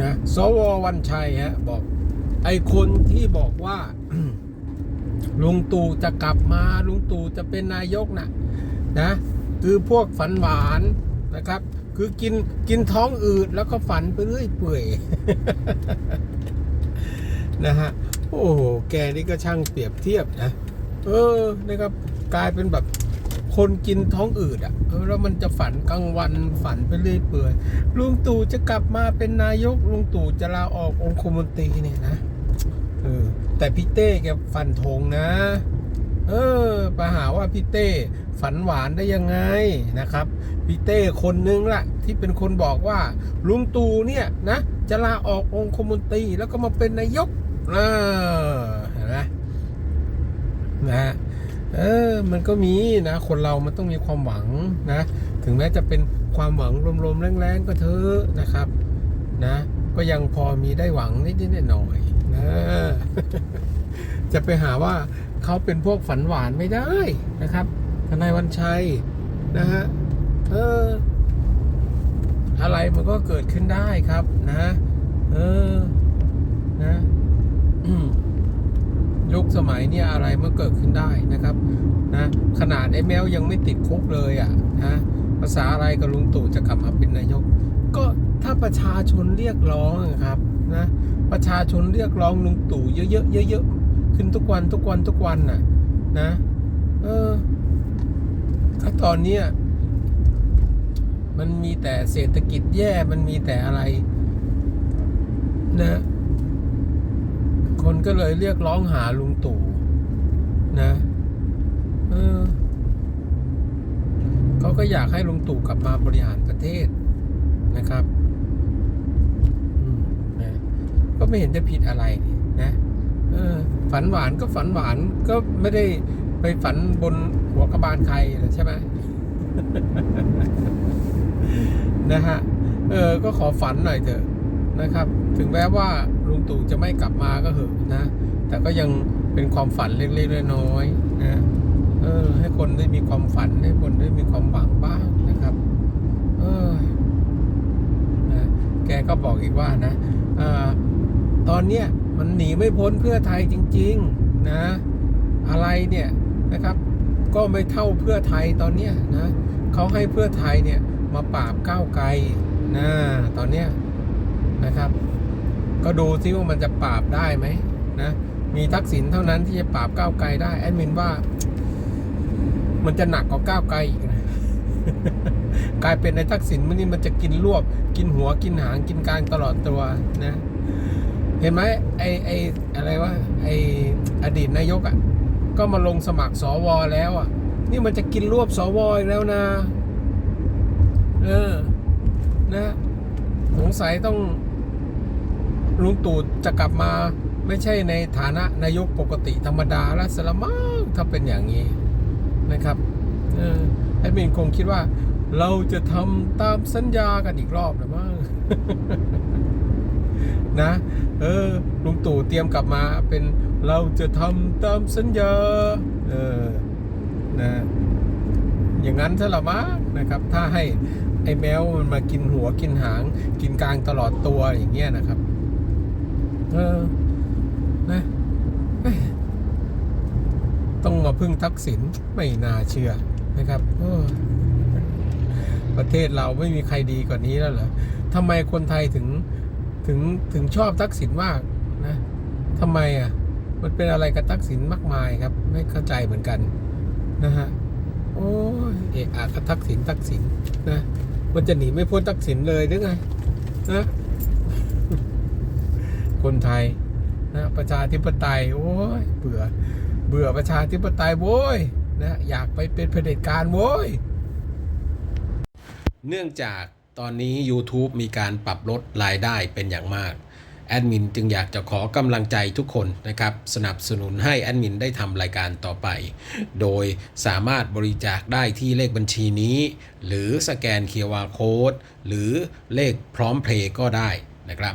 นะสววันชัยฮะบอก ไอคนที่บอกว่าลุงตู่จะกลับมาลุงตู่จะเป็นนายกน่ะนะคือพวกฝันหวานนะครับ คือกินกินท้องอืดแล้วก็ฝันไปเรื่อยเปื่อยนะฮะโอ้โหแกนี่ก็ช่างเปรียบเทียบนะเออนะครับ กลายเป็นแบบ คนกินท้องอืดอะเออแล้วมันจะฝันกลางวันฝันไปเรื่อยเปื่อยลุงตู่จะกลับมาเป็นนายกลุงตู่จะลาออกองคมนตรีเนี่ยนะเออแต่พี่เต้แกฟันธงนะ เออปหาว่าพี่เต้ฝันหวานได้ยังไงนะครับพี่เต้คนนึงล่ะ ที่เป็นคนบอกว่าลุงตู่เนี่ยนะ จะลาออกองคมนตรีแล้วก็มาเป็นนายกอ่าเห็นไหมนะฮะเออ มันก็มีนะ คนเรามันต้องมีความหวังนะ ถึงแม้จะเป็นความหวังลมๆแรงๆก็เถอะนะครับ นะ ก็ยังพอมีได้หวังนิดๆหน่อยๆนะจะไปหาว่าเขาเป็นพวกฝันหวานไม่ได้นะครับทนายวันชัยนะฮะเออ อะไรมันก็เกิดขึ้นได้ครับนะ เออ นะอืมยุค สมัยเนี่ยอะไรมันเกิดขึ้นได้นะครับนะขนาดไอ้แมวยังไม่ติดคุกเลยอะนะภาษาอะไรกับลุงตู่จะกลับมาเป็นนายก ก็ถ้าประชาชนเรียกร้องอะครับนะประชาชนเรียกร้องลุงตู่เยอะๆเยอะๆขึ้นทุกวันทุกวันทุกวันน่ะนะเออถ้าตอนเนี้ยมันมีแต่เศรษฐกิจแย่มันมีแต่อะไรนะ คนก็เลยเรียกร้องหาลุงตู่นะเออเขาก็อยากให้ลุงตู่กลับมาบริหารประเทศนะครับนะก็ไม่เห็นจะผิดอะไรนี่นะเออ ฝันหวานก็ฝันหวานก็ไม่ได้ไปฝันบนหัวกระบาลใครนะใช่ไหมนะฮะ เออ ก็ขอฝันหน่อยเถอะ นะครับ ถึงแม้ว่าลุงตู่จะไม่กลับมาก็เหอะนะ แต่ก็ยังเป็นความฝันเล็กๆน้อยๆนะเออ ให้คนได้มีความฝันให้คนได้มีความหวังบ้างนะครับ เออนะแกก็บอกอีกว่านะอตอนเนี้ยมันหนีไม่พ้นเพื่อไทยจริง ๆนะ อะไรเนี่ยนะครับ ก็ไม่เท่าเพื่อไทยตอนเนี้ยนะเขาให้เพื่อไทยเนี่ยมาปราบก้าวไกลนะตอนเนี้ย นะครับ ก็ดูซิว่ามันจะปราบได้ไหมนะมีทักษิณเท่านั้นที่จะปราบก้าวไกลได้แอดมินว่า มันจะหนักกว่าก้าวไกลอีกนะกลายเป็นในทักษิณมันนี่มันจะกินรวบ กินหัวกินหางกินกลางตลอดตัวนะ เห็นไหมไอไออะไรวะไออดีตนายกอะ่ะ ก็มาลงสมัครสวแล้วอะ่ะ นี่มันจะกินรวบสวอีกแล้วนะ เออ นะสงสัยต้อง ลุงตู่จะกลับมาไม่ใช่ในฐานะนายกปกติธรรมดาแล้วสละมั้งถ้าเป็นอย่างนี้นะครับเออแอดมินคงคิดว่า เราจะทำตามสัญญากันอีกรอบนะมั้งนะ เออลุงตู่เตรียมกลับมาเป็นเราจะทำตามสัญญาเออนะอย่างนั้นซะละมั้งนะครับ ถ้าให้ไอ้แมวมันมากินหัวกินหาง กินกลางตลอดตัวอย่างเงี้ยนะครับ เออนะต้องมาพึ่งทักษิณไม่น่าเชื่อนะครับประเทศเราไม่มีใครดีกว่านี้แล้วเหรอทำไมคนไทยถึงถึงถึงชอบทักษิณมากนะทำไมอะ มันเป็นอะไรกับทักษิณมากมายครับ ไม่เข้าใจเหมือนกันนะฮะโอ้เอะอะกับทักษิณทักษิณนะมันจะหนีไม่พ้นทักษิณเลยหรือไงนะ คนไทยนะประชาธิปไตย โอ้ยเบื่อ เบื่อประชาธิปไตยโว้ยนะอยากไปเป็นเผด็จการโว้ย เนื่องจากตอนนี้ YouTube มีการปรับลดรายได้เป็นอย่างมาก แอดมินจึงอยากจะขอกำลังใจทุกคนนะครับ สนับสนุนให้แอดมินได้ทำรายการต่อไป โดยสามารถบริจาคได้ที่เลขบัญชีนี้ หรือสแกน QR Code หรือเลขพร้อมเพลย์ก็ได้นะครับ